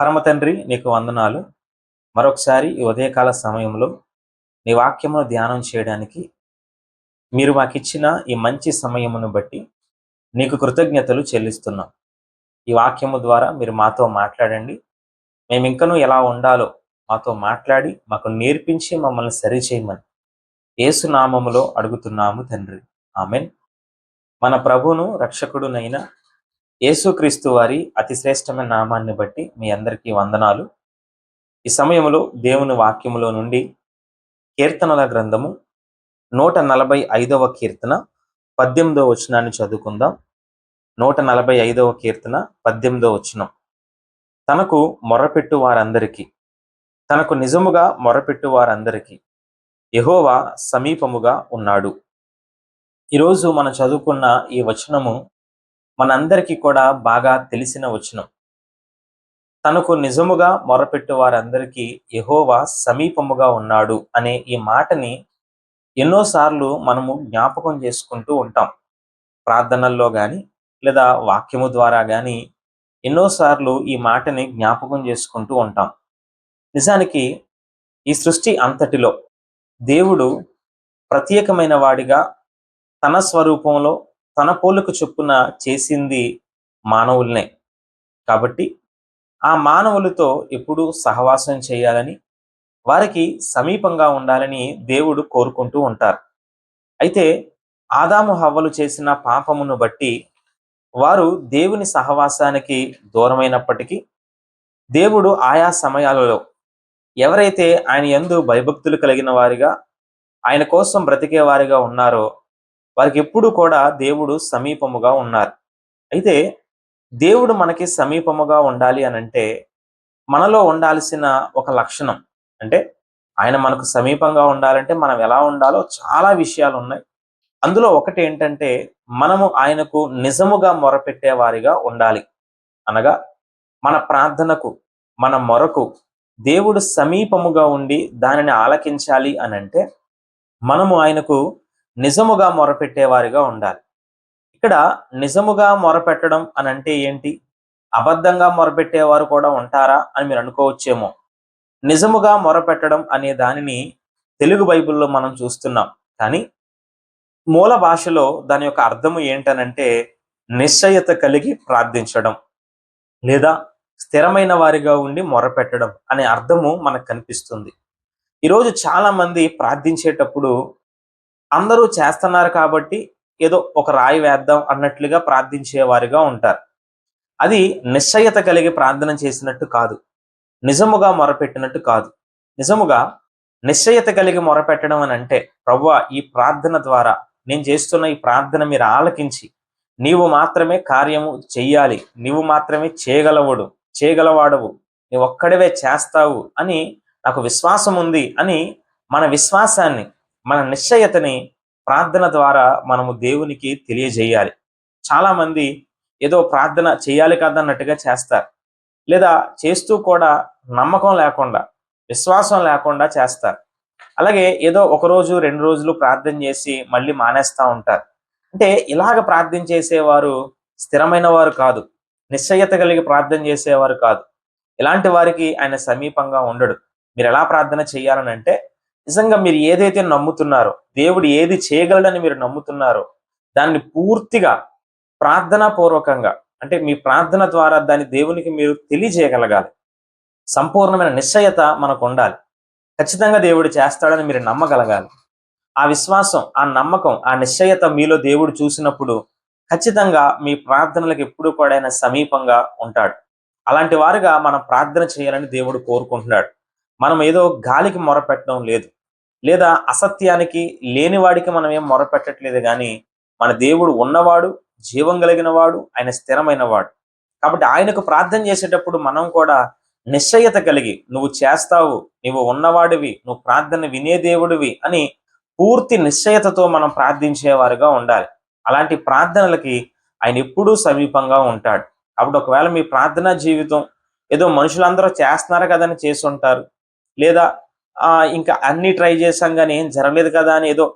పరమ తండ్రి నీకు వందనాలు. మరొకసారి ఈ ఉదయకాల సమయంలో నీ వాక్యమును ధ్యానం చేయడానికి మీరు మాకిచ్చిన ఈ మంచి సమయమును బట్టి నీకు కృతజ్ఞతలు చెల్లిస్తున్నాం. ఈ వాక్యము ద్వారా మీరు మాతో మాట్లాడండి. మేము ఇంకనూ ఎలా ఉండాలో మాతో మాట్లాడి మాకు నేర్పించి మమ్మల్ని సరిచేయమని ఏసునామములో అడుగుతున్నాము తండ్రి. ఆమెన్. మన ప్రభువును రక్షకుడునైన యేసుక్రీస్తు వారి అతి శ్రేష్టమైన నామాన్ని బట్టి మీ అందరికీ వందనాలు. ఈ సమయంలో దేవుని వాక్యములో నుండి కీర్తనల గ్రంథము నూట నలభై ఐదవ కీర్తన పద్దెనిమిదవ వచనాన్ని చదువుకుందాం. నూట నలభై ఐదవ కీర్తన పద్దెనిమిదవ వచనం. తనకు మొరపెట్టు వారందరికీ తనకు నిజముగా మొరపెట్టు వారందరికీ యహోవా సమీపముగా ఉన్నాడు. ఈరోజు మనం చదువుకున్న ఈ వచనము మనందరికీ కూడా బాగా తెలిసిన వచనం. తనకు నిజముగా మొరపెట్టు వారందరికీ యహోవా సమీపముగా ఉన్నాడు అనే ఈ మాటని ఎన్నోసార్లు మనము జ్ఞాపకం చేసుకుంటూ ఉంటాం. ప్రార్థనల్లో కానీ లేదా వాక్యము ద్వారా కానీ ఎన్నోసార్లు ఈ మాటని జ్ఞాపకం చేసుకుంటూ ఉంటాం. నిజానికి ఈ సృష్టి అంతటిలో దేవుడు ప్రత్యేకమైన వాడిగా తన స్వరూపంలో తన పోలుకు చొప్పున చేసింది మానవుల్నే. కాబట్టి ఆ మానవులతో ఎప్పుడూ సహవాసం చేయాలని వారికి సమీపంగా ఉండాలని దేవుడు కోరుకుంటూ ఉంటారు. అయితే ఆదాము హవ్వలు చేసిన పాపమును బట్టి వారు దేవుని సహవాసానికి దూరమైనప్పటికీ దేవుడు ఆయా సమయాలలో ఎవరైతే ఆయన ఎందు భయభక్తులు కలిగిన వారిగా ఆయన కోసం బ్రతికే వారిగా ఉన్నారో వారికి ఎప్పుడు కూడా దేవుడు సమీపముగా ఉన్నారు. అయితే దేవుడు మనకి సమీపముగా ఉండాలి అని అంటే మనలో ఉండాల్సిన ఒక లక్షణం. అంటే ఆయన మనకు సమీపంగా ఉండాలంటే మనం ఎలా ఉండాలో చాలా విషయాలు ఉన్నాయి. అందులో ఒకటి ఏంటంటే మనము ఆయనకు నిజముగా మొరపెట్టే వారిగా ఉండాలి. అనగా మన ప్రార్థనకు మన మొరకు దేవుడు సమీపముగా ఉండి దానిని ఆలకించాలి అని అంటే మనము ఆయనకు నిజముగా మొరపెట్టేవారిగా ఉండాలి. ఇక్కడ నిజముగా మొరపెట్టడం అని అంటే ఏంటి? అబద్ధంగా మొరపెట్టేవారు కూడా ఉంటారా అని మీరు అనుకోవచ్చేమో. నిజముగా మొరపెట్టడం అనే దానిని తెలుగు బైబిల్లో మనం చూస్తున్నాం. కానీ మూల భాషలో దాని యొక్క అర్థము ఏంటనంటే నిశ్చయత కలిగి ప్రార్థించడం లేదా స్థిరమైన వారిగా ఉండి మొరపెట్టడం అనే అర్థము మనకు కనిపిస్తుంది. ఈరోజు చాలా మంది ప్రార్థించేటప్పుడు అందరూ చేస్తున్నారు కాబట్టి ఏదో ఒక రాయి వేద్దాం అన్నట్లుగా ప్రార్థించేవారిగా ఉంటారు. అది నిశ్చయత కలిగి ప్రార్థన చేసినట్టు కాదు. నిజముగా మొరపెట్టినట్టు కాదు. నిజముగా నిశ్చయత కలిగి మొరపెట్టడం అని అంటే ప్రవ్వా ఈ ప్రార్థన ద్వారా నేను చేస్తున్న ఈ ప్రార్థన మీరు ఆలకించి నీవు మాత్రమే కార్యము చెయ్యాలి. నీవు మాత్రమే చేయగలవుడు చేయగలవాడవు. నీవు ఒక్కడవే చేస్తావు అని నాకు విశ్వాసం ఉంది అని మన విశ్వాసాన్ని మన నిశ్చయతని ప్రార్థన ద్వారా మనము దేవునికి తెలియజేయాలి. చాలా మంది ఏదో ప్రార్థన చేయాలి కాదన్నట్టుగా చేస్తారు. లేదా చేస్తూ కూడా నమ్మకం లేకుండా విశ్వాసం లేకుండా చేస్తారు. అలాగే ఏదో ఒక రోజు రెండు రోజులు ప్రార్థన చేసి మళ్ళీ మానేస్తూ ఉంటారు. అంటే ఇలాగ ప్రార్థన చేసేవారు స్థిరమైన వారు కాదు. నిశ్చయత కలిగి ప్రార్థన చేసేవారు కాదు. ఇలాంటి వారికి ఆయన సమీపంగా ఉండడు. మీరు ఎలా ప్రార్థన చేయాలని అంటే నిజంగా మీరు ఏదైతే నమ్ముతున్నారో దేవుడు ఏది చేయగలడని మీరు నమ్ముతున్నారో దాన్ని పూర్తిగా ప్రార్థనాపూర్వకంగా అంటే మీ ప్రార్థన ద్వారా దాన్ని దేవునికి మీరు తెలియజేయగలగాలి. సంపూర్ణమైన నిశ్చయత మనకు ఉండాలి. ఖచ్చితంగా దేవుడు చేస్తాడని మీరు నమ్మగలగాలి. ఆ విశ్వాసం ఆ నమ్మకం ఆ నిశ్చయత మీలో దేవుడు చూసినప్పుడు ఖచ్చితంగా మీ ప్రార్థనలకు ఎప్పుడు కూడా ఆయన సమీపంగా ఉంటాడు. అలాంటి వారుగా మనం ప్రార్థన చేయాలని దేవుడు కోరుకుంటున్నాడు. మనం ఏదో గాలికి మొరపెట్టడం లేదు. లేదా అసత్యానికి లేనివాడికి మనం ఏం మొరపెట్టట్లేదు కానీ మన దేవుడు ఉన్నవాడు జీవం కలిగిన వాడు ఆయన స్థిరమైన వాడు కాబట్టి ఆయనకు ప్రార్థన చేసేటప్పుడు మనం కూడా నిశ్చయత కలిగి నువ్వు చేస్తావు నువ్వు ఉన్నవాడివి నువ్వు ప్రార్థన వినే దేవుడివి అని పూర్తి నిశ్చయతతో మనం ప్రార్థించేవారుగా ఉండాలి. అలాంటి ప్రార్థనలకి ఆయన ఎప్పుడూ సమీపంగా ఉంటాడు. కాబట్టి ఒకవేళ మీ ప్రార్థనా జీవితం ఏదో మనుషులందరూ చేస్తున్నారు కదని చేసి ఉంటారు లేదా ఇంకా అన్ని ట్రై చేశాం కానీ ఏం జరగలేదు కదా అని ఏదో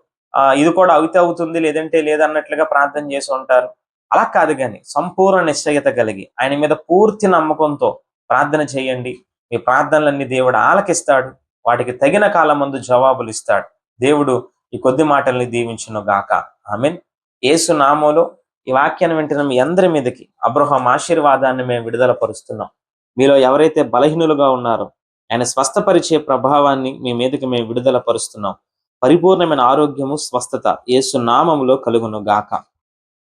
ఇది కూడా అవుతే అవుతుంది లేదంటే లేదన్నట్లుగా ప్రార్థన చేసి ఉంటారు. అలా కాదు కానీ సంపూర్ణ నిశ్చయత కలిగి ఆయన మీద పూర్తి నమ్మకంతో ప్రార్థన చేయండి. మీ ప్రార్థనలన్నీ దేవుడు ఆలకిస్తాడు. వాటికి తగిన కాలం మందు జవాబులు ఇస్తాడు. దేవుడు ఈ కొద్ది మాటల్ని దీవించును గాక. ఆమెన్. యేసు నామోలో ఈ వాక్యాన్ని వింటున్న మీ అందరి మీదకి అబ్రహం ఆశీర్వాదాన్ని మేము విడుదల పరుస్తున్నాం. మీలో ఎవరైతే బలహీనులుగా ఉన్నారో ఆయన స్వస్థపరిచే ప్రభావాన్ని మీ మీదకి మేము విడుదల పరుస్తున్నాం పరిపూర్ణమైన ఆరోగ్యము స్వస్థత యేసు నామములో కలుగును గాక.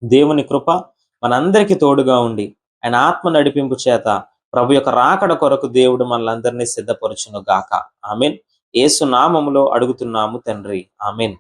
దేవుని కృప మనందరికీ తోడుగా ఉండి ఆయన ఆత్మ నడిపింపు చేత ప్రభు యొక్క రాకడ కొరకు దేవుడు మనలందరినీ సిద్ధపరచును గాక. ఆమెన్. ఏసు నామములో అడుగుతున్నాము తండ్రి. ఆమెన్.